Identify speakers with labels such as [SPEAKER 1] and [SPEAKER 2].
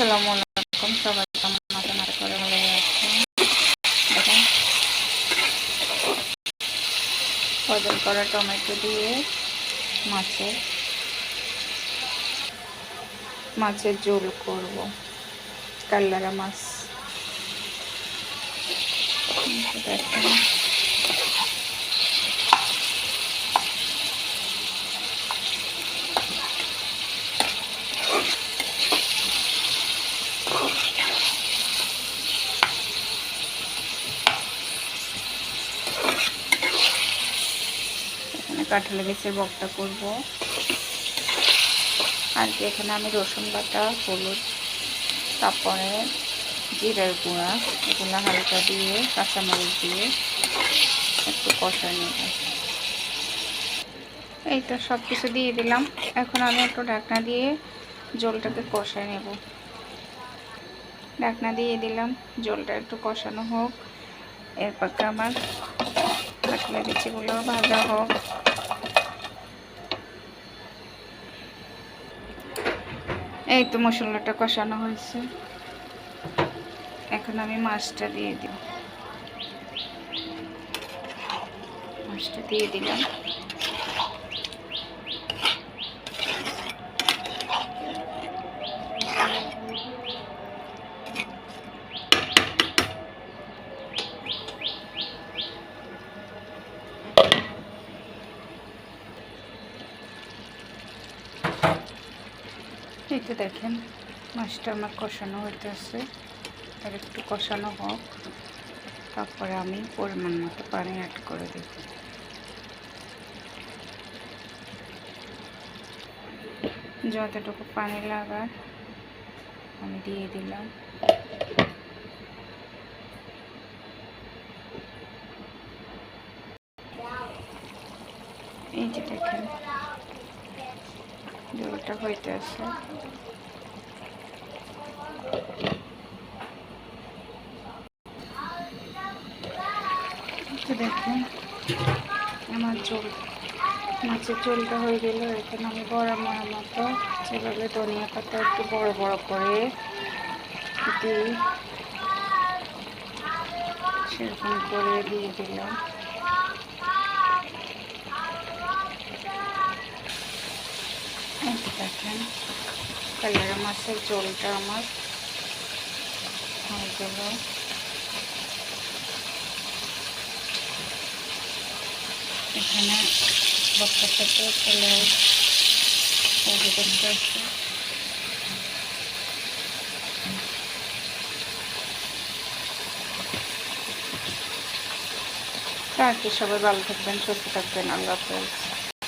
[SPEAKER 1] আসসালামু আলাইকুম, সবাই কেমন আছেন? আশা করে ভালো আছেন। দেখেন। ফজল করা টমেটো দিয়ে মাছের মাছের ঝোল করব। কাল্লারা মাছ। দেখেন। এখানে কাঁঠালি গাছের বকটা করব। আর কি, এখানে আমি রসুন বাটা, হলুদ, তারপরে জিরার গুঁড়া, এগুলো হালকা দিয়ে, কাঁচামরিচ দিয়ে একটু কষায় নেব। এই তো সব কিছু দিয়ে দিলাম। এখন আমি একটু ঢাকনা দিয়ে জলটাকে কষায় নেব। ঢাকনা দিয়ে দিলাম, জলটা একটু কষানো হোক। এরপর আমার কাটলা বিচিগুলো ভাজা হোক। এই তো মশলাটা কষানো হয়েছে। এখন আমি মাছটা দিয়ে দিব মাছটা দিয়ে দিলাম। এই তো দেখেন, মাছটা আমার কষানো হইতেছে। আর একটু কষানো হোক, তারপরে আমি পরিমাণ মতো পানি অ্যাড করে দেব। যতটুকু পানি লাগার, আমি দিয়ে দিলাম। এই যে দেখেন জলটা হইতে আছে দেখুন। আমার চোল মাছের চোলটা হয়ে গেল। এখানে আমি বড় মরা মতো যেভাবে ধনিয়া পাতা একটু বড় বড় করে দিই, সেরকম করে দিয়ে দিলাম। দেখেন। কালার মাছের ঝোলটা আমার। এখানে বক্তা থেকে চলে করতে আছে। আর কি, সবাই ভালো থাকবেন, সুস্থ থাকবেন, আল্লাহ হাফেজ।